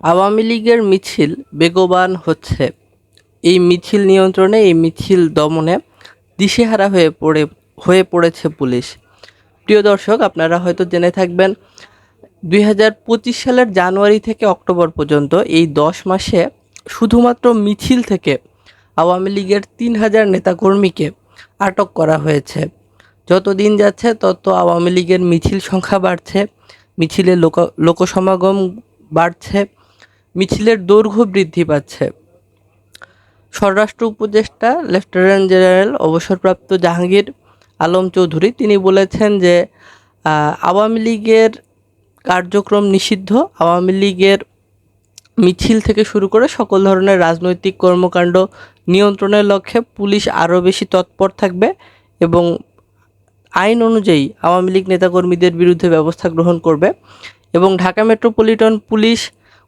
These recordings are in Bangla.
আওয়ামী লীগের মিছিল বেগবান হচ্ছে। এই মিছিল নিয়ন্ত্রণে, এই মিছিল দমনে দিশেহারা হয়ে পড়ে, হয়ে পড়েছে পুলিশ। প্রিয় দর্শক, আপনারা হয়তো জেনে থাকবেন, দুই হাজার পঁচিশ সালের জানুয়ারি থেকে অক্টোবর পর্যন্ত এই দশ মাসে শুধুমাত্র মিছিল থেকে আওয়ামী লীগের তিন হাজার নেতাকর্মীকে আটক করা হয়েছে। যত দিন যাচ্ছে, তত আওয়ামী লীগের মিছিল সংখ্যা বাড়ছে, মিছিলে লোক, লোকসমাগম বাড়ছে মিছিলের দৈর্ঘ্য বৃদ্ধি পাচ্ছে। স্বরাষ্ট্র উপদেষ্টা, লেফটেন্যান্ট জেনারেল, অবসরপ্রাপ্ত জাহাঙ্গীর আলম চৌধুরী, তিনি বলেছেন যে আওয়ামী লীগের কার্যক্রম নিষিদ্ধ। আওয়ামী লীগের মিছিল থেকে শুরু করে সকল ধরনের রাজনৈতিক কর্মকাণ্ড নিয়ন্ত্রণের লক্ষ্যে পুলিশ আরও বেশি তৎপর থাকবে এবং আইন অনুযায়ী আওয়ামী লীগ নেতাকর্মীদের বিরুদ্ধে ব্যবস্থা গ্রহণ করবে এবং ঢাকা মেট্রোপলিটন পুলিশ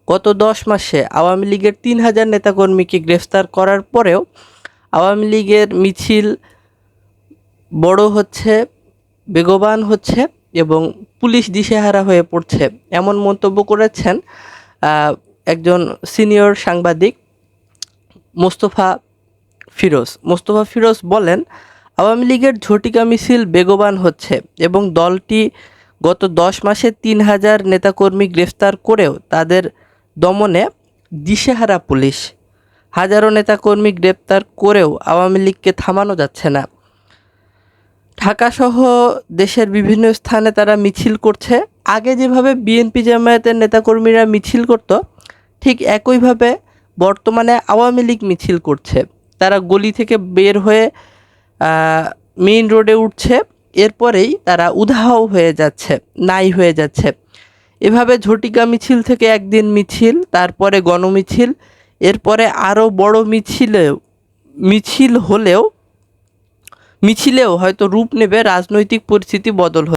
গত দশ মাসে আওয়ামী লীগের তিন হাজার নেতাকর্মীকে গ্রেফতার করার পরেও আওয়ামী লীগের মিছিল বড় হচ্ছে, বেগবান হচ্ছে এবং পুলিশ দিশেহারা হয়ে পড়ছে এমন মন্তব্য করেছেন একজন সিনিয়র সাংবাদিক মোস্তফা ফিরোজ। মোস্তফা ফিরোজ বলেন, আওয়ামী লীগের ঝটিকা মিছিল বেগবান হচ্ছে এবং দলটি গত দশ মাসে তিন হাজার নেতাকর্মী গ্রেফতার করেও তাদের দমনে দিশেহারা পুলিশ। হাজারো নেতাকর্মী গ্রেপ্তার করেও আওয়ামী লীগকে থামানো যাচ্ছে না। ঢাকাসহ দেশের বিভিন্ন স্থানে তারা মিছিল করছে। আগে যেভাবে বিএনপি জামায়াতের নেতাকর্মীরা মিছিল করত, ঠিক একইভাবে বর্তমানে আওয়ামী লীগ মিছিল করছে। তারা গলি থেকে বের হয়ে মেইন রোডে উঠছে। এরপরেই তারা উধাও হয়ে যাচ্ছে, নাই হয়ে যাচ্ছে। এভাবে ঝটিকা মিছিল থেকে একদিন মিছিল, তারপরে গণমিছিল, এরপরে আরও বড় মিছিলেও মিছিল হলেও, মিছিলেও হয়তো রূপ নেবে, রাজনৈতিক পরিস্থিতি বদল